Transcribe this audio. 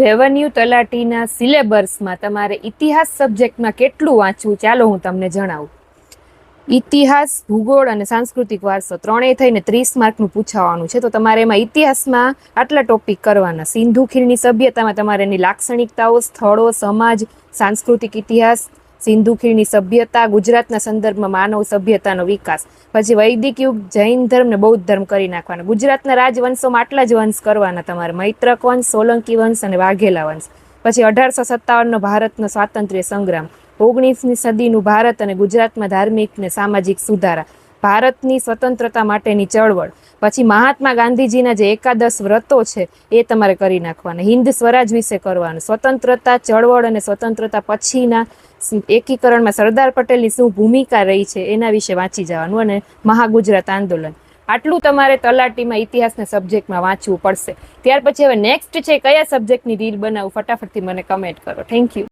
Revenue તલાટીના સિલેબસમાં તમારે ઇતિહાસ સબ્જેક્ટમાં કેટલું વાંચવું ચાલો હું તમને જણાવું. ઇતિહાસ, ભૂગોળ અને સાંસ્કૃતિક વારસો ત્રણેય થઈને ત્રીસ માર્કનું પૂછાવાનું છે. તો તમારે એમાં ઇતિહાસમાં આટલા ટોપિક કરવાના. સિંધુ ખીણની સભ્યતામાં તમારે એની લાક્ષણિકતાઓ, સ્થળો, સમાજ, સાંસ્કૃતિક ઇતિહાસ સિંધુ ખીણની સભ્યતા, ગુજરાતના સંદર્ભમાં માનવ સભ્યતાનો વિકાસ. પછી વૈદિક યુગ, જૈન ધર્મ ને બૌદ્ધ ધર્મ કરી નાખવાના. ગુજરાતના રાજવંશોમાં આટલા જ વંશ કરવાના તમારે. મૈત્રક વંશ, સોલંકી વંશ અને વાઘેલા વંશ. પછી અઢારસો સત્તાવનનો ભારતનો સ્વાતંત્ર્ય સંગ્રામ. ઓગણીસમી સદીનું ભારત અને ગુજરાતમાં ધાર્મિક ને સામાજિક સુધારા. ભારતની સ્વતંત્રતા માટેની ચળવળ. પછી મહાત્મા ગાંધીજીના જે એકાદશ વ્રતો છે, એ તમારે કરી નાખવાના. હિન્દ સ્વરાજ વિશે કરવાનું. સ્વતંત્રતા, ચળવળ અને સ્વતંત્રતા પછીના એકીકરણમાં સરદાર પટેલની શું ભૂમિકા રહી છે, એના વિશે વાંચી જવાનું અને મહાગુજરાત આંદોલન. આટલું તમારે તલાટીમાં ઇતિહાસના સબ્જેક્ટમાં વાંચવું પડશે. ત્યાર પછી હવે નેક્સ્ટ છે, કયા સબ્જેક્ટની રીલ બનાવું, ફટાફટથી મને કમેન્ટ કરો. Thank you